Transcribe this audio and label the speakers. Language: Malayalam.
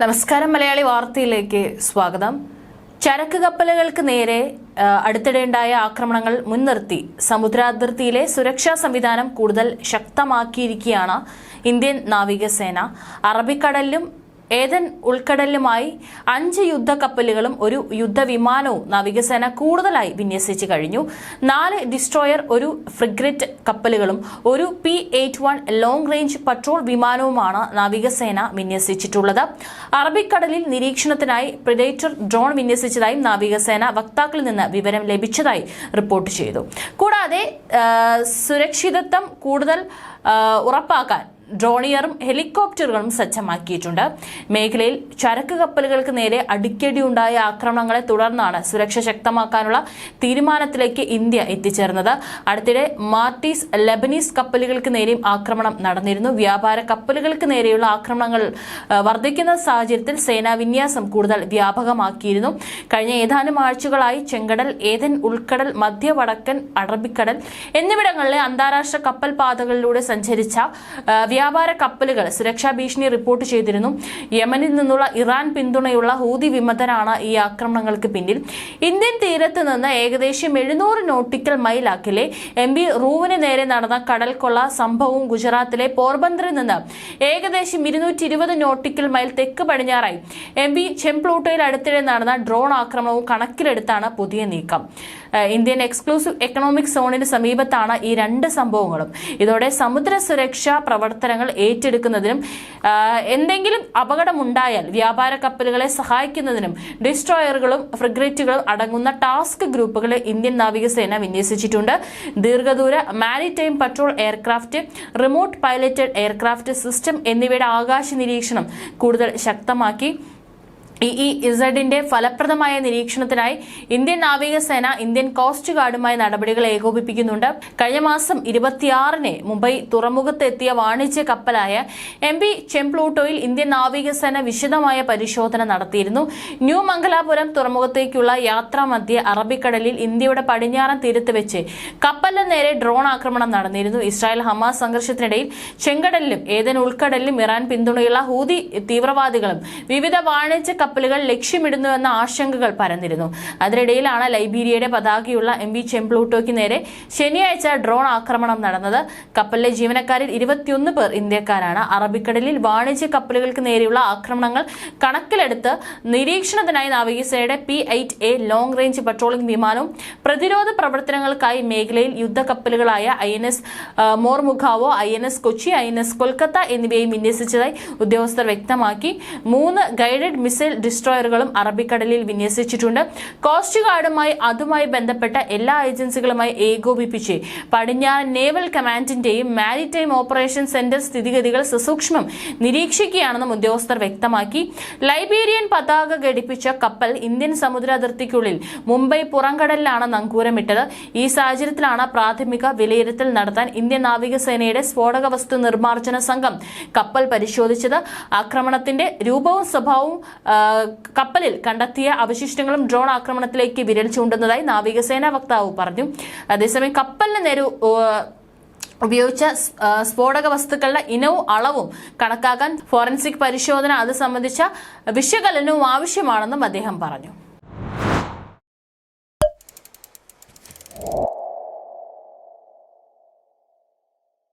Speaker 1: നമസ്കാരം മലയാളി വാർത്തയിലേക്ക് സ്വാഗതം. ചരക്ക് കപ്പലുകൾക്ക് നേരെ അടുത്തിടെയുണ്ടായ ആക്രമണങ്ങൾ മുൻനിർത്തി. സമുദ്രാതിർത്തിയിലെ സുരക്ഷാ സംവിധാനം കൂടുതൽ ശക്തമാക്കിയിരിക്കുകയാണ് ഇന്ത്യൻ നാവികസേന. അറബിക്കടലിലും ഏതൻ ഉൾക്കടലുമായി അഞ്ച് യുദ്ധക്കപ്പലുകളും ഒരു യുദ്ധവിമാനവും നാവികസേന കൂടുതലായി വിന്യസിച്ചു കഴിഞ്ഞു. നാല് ഡിസ്ട്രോയർ ഒരു ഫ്രിഗ്രറ്റ് കപ്പലുകളും ഒരു P eight one long range patrol വിമാനവുമാണ് നാവികസേന വിന്യസിച്ചിട്ടുള്ളത്. അറബിക്കടലിൽ നിരീക്ഷണത്തിനായി പ്രിഡേറ്റർ ഡ്രോൺ വിന്യസിച്ചതായും നാവികസേന വക്താക്കളിൽ നിന്ന് വിവരം ലഭിച്ചതായി റിപ്പോർട്ട് ചെയ്തു. കൂടാതെ സുരക്ഷിതത്വം കൂടുതൽ ഉറപ്പാക്കാൻ ഡ്രോണിയറും ഹെലികോപ്റ്ററുകളും സജ്ജമാക്കിയിട്ടുണ്ട്. മേഖലയിൽ ചരക്ക് കപ്പലുകൾക്ക് നേരെ അടിക്കടി ഉണ്ടായ ആക്രമണങ്ങളെ തുടർന്നാണ് സുരക്ഷ ശക്തമാക്കാനുള്ള തീരുമാനത്തിലേക്ക് ഇന്ത്യ എത്തിച്ചേർന്നത്. അടുത്തിടെ മാർട്ടീസ് ലെബനീസ് കപ്പലുകൾക്ക് നേരെയും ആക്രമണം നടന്നിരുന്നു. വ്യാപാര കപ്പലുകൾക്ക് നേരെയുള്ള ആക്രമണങ്ങൾ വർദ്ധിക്കുന്ന സാഹചര്യത്തിൽ സേനാ വിന്യാസം കൂടുതൽ വ്യാപകമാക്കിയിരുന്നു. കഴിഞ്ഞ ഏതാനും ആഴ്ചകളായി ചെങ്കടൽ ഏതൻ ഉൾക്കടൽ മധ്യ വടക്കൻ അറബിക്കടൽ എന്നിവിടങ്ങളിലെ അന്താരാഷ്ട്ര കപ്പൽ പാതകളിലൂടെ സഞ്ചരിച്ച വ്യാപാര കപ്പലുകൾ സുരക്ഷാ ഭീഷണി റിപ്പോർട്ട് ചെയ്തിരുന്നു. യമനിൽ നിന്നുള്ള ഇറാൻ പിന്തുണയുള്ള ഹൂതി വിമതരാണ് ഈ ആക്രമണങ്ങൾക്ക് പിന്നിൽ. ഇന്ത്യൻ തീരത്ത് നിന്ന് ഏകദേശം എഴുന്നൂറ് നോട്ടിക്കൽ മൈൽ അകലെ എം ബി റൂവിന് നേരെ നടന്ന കടൽ കൊള്ള സംഭവവും ഗുജറാത്തിലെ പോർബന്ദറിൽ നിന്ന് ഏകദേശം ഇരുന്നൂറ്റി ഇരുപത് നോട്ടിക്കൽ മൈൽ തെക്ക് പടിഞ്ഞാറായി. എം ബി ചെംപ്ലൂട്ടോയിൽ അടുത്തിടെ നടന്ന ഡ്രോൺ ആക്രമണവും കണക്കിലെടുത്താണ് പുതിയ നീക്കം. ഇന്ത്യൻ എക്സ്ക്ലൂസീവ് എക്കണോമിക് സോണിന് സമീപത്താണ് ഈ രണ്ട് സംഭവങ്ങളും. ഇതോടെ സമുദ്ര സുരക്ഷാ പ്രവർത്തനങ്ങൾ ഏറ്റെടുക്കുന്നതിനും എന്തെങ്കിലും അപകടമുണ്ടായാൽ വ്യാപാര കപ്പലുകളെ സഹായിക്കുന്നതിനും ഡിസ്ട്രോയറുകളും ഫ്രിഗ്രേറ്റുകളും അടങ്ങുന്ന ടാസ്ക് ഗ്രൂപ്പുകളെ ഇന്ത്യൻ നാവികസേന വിന്യസിച്ചിട്ടുണ്ട്. ദീർഘദൂര maritime patrol aircraft remote piloted aircraft system എന്നിവയുടെ ആകാശ നിരീക്ഷണം കൂടുതൽ ശക്തമാക്കി. ഇ ഇസഡിന്റെ ഫലപ്രദമായ നിരീക്ഷണത്തിനായി ഇന്ത്യൻ നാവികസേന ഇന്ത്യൻ കോസ്റ്റ് ഗാർഡുമായി നടപടികൾ ഏകോപിപ്പിക്കുന്നുണ്ട്. കഴിഞ്ഞ മാസം ഇരുപത്തിയാറിന് മുംബൈ തുറമുഖത്ത് എത്തിയ വാണിജ്യ കപ്പലായ എം പി ചെംപ്ലൂട്ടോയിൽ ഇന്ത്യൻ നാവികസേന വിശദമായ പരിശോധന നടത്തിയിരുന്നു. ന്യൂ മംഗലാപുരം തുറമുഖത്തേക്കുള്ള യാത്രാമധ്യേ അറബിക്കടലിൽ ഇന്ത്യയുടെ പടിഞ്ഞാറൻ തീരത്ത് വെച്ച് കപ്പലിന് നേരെ ഡ്രോൺ ആക്രമണം നടന്നിരുന്നു. ഇസ്രായേൽ ഹമാസ് സംഘർഷത്തിനിടയിൽ ചെങ്കടലിലും ഏതൻ ഉൾക്കടലിലും ഇറാൻ പിന്തുണയുള്ള ഹൂതി തീവ്രവാദികളും വിവിധ വാണിജ്യ കപ്പലുകൾ ലക്ഷ്യമിടുന്നുവെന്ന ആശങ്കകൾ പരന്നിരുന്നു. അതിനിടയിലാണ് ലൈബീരിയയുടെ പതാകയുള്ള എം വി ചെംപ്ലൂട്ടോയ്ക്ക് നേരെ ശനിയാഴ്ച ഡ്രോൺ ആക്രമണം നടന്നത്. കപ്പലിലെ ജീവനക്കാരിൽ ഇരുപത്തിയൊന്ന് പേർ ഇന്ത്യക്കാരാണ്. അറബിക്കടലിൽ വാണിജ്യ കപ്പലുകൾക്ക് നേരെയുള്ള ആക്രമണങ്ങൾ കണക്കിലെടുത്ത് നിരീക്ഷണത്തിനായി നാവികസേനയുടെ P eight A long range patrolling വിമാനവും പ്രതിരോധ പ്രവർത്തനങ്ങൾക്കായി മേഖലയിൽ യുദ്ധക്കപ്പലുകളായ I N S Mormugao I N S Kochi I N S Kolkata എന്നിവയും വിന്യസിച്ചതായി ഉദ്യോഗസ്ഥർ വ്യക്തമാക്കി. മൂന്ന് ഗൈഡഡ് മിസൈൽ ഡിസ്ട്രോയറുകളും അറബിക്കടലിൽ വിന്യസിച്ചിട്ടുണ്ട്. കോസ്റ്റ് ഗാർഡുമായി അതുമായി ബന്ധപ്പെട്ട എല്ലാ ഏജൻസികളുമായി ഏകോപിപ്പിച്ച് പടിഞ്ഞാറൻ നേവൽ കമാൻഡിന്റെയും മാരിടൈം ഓപ്പറേഷൻ സെന്റർ സ്ഥിതിഗതികൾ സസൂക്ഷ്മം നിരീക്ഷിക്കുകയാണെന്നും ഉദ്യോഗസ്ഥർ വ്യക്തമാക്കി. ലൈബീരിയൻ പതാക ഘടിപ്പിച്ച കപ്പൽ ഇന്ത്യൻ സമുദ്ര അതിർത്തിക്കുള്ളിൽ മുംബൈ പുറംകടലിലാണ് നങ്കൂരമിട്ടത്. ഈ സാഹചര്യത്തിലാണ് പ്രാഥമിക വിലയിരുത്തൽ നടത്താൻ ഇന്ത്യൻ നാവികസേനയുടെ സ്ഫോടക വസ്തു നിർമ്മാർജന സംഘം കപ്പൽ പരിശോധിച്ചത്. ആക്രമണത്തിന്റെ രൂപവും സ്വഭാവവും കപ്പലിൽ കണ്ടെത്തിയ അവശിഷ്ടങ്ങളും ഡ്രോൺ ആക്രമണത്തിലേക്ക് വിരൽ ചൂണ്ടുന്നതായി നാവികസേനാ വക്താവ് പറഞ്ഞു. അതേസമയം കപ്പലിന് നേരെ ഉപയോഗിച്ച സ്ഫോടക വസ്തുക്കളുടെ ഇനവും അളവും കണക്കാക്കാൻ ഫോറൻസിക് പരിശോധന അത് സംബന്ധിച്ച വിശകലനവും ആവശ്യമാണെന്നും അദ്ദേഹം പറഞ്ഞു.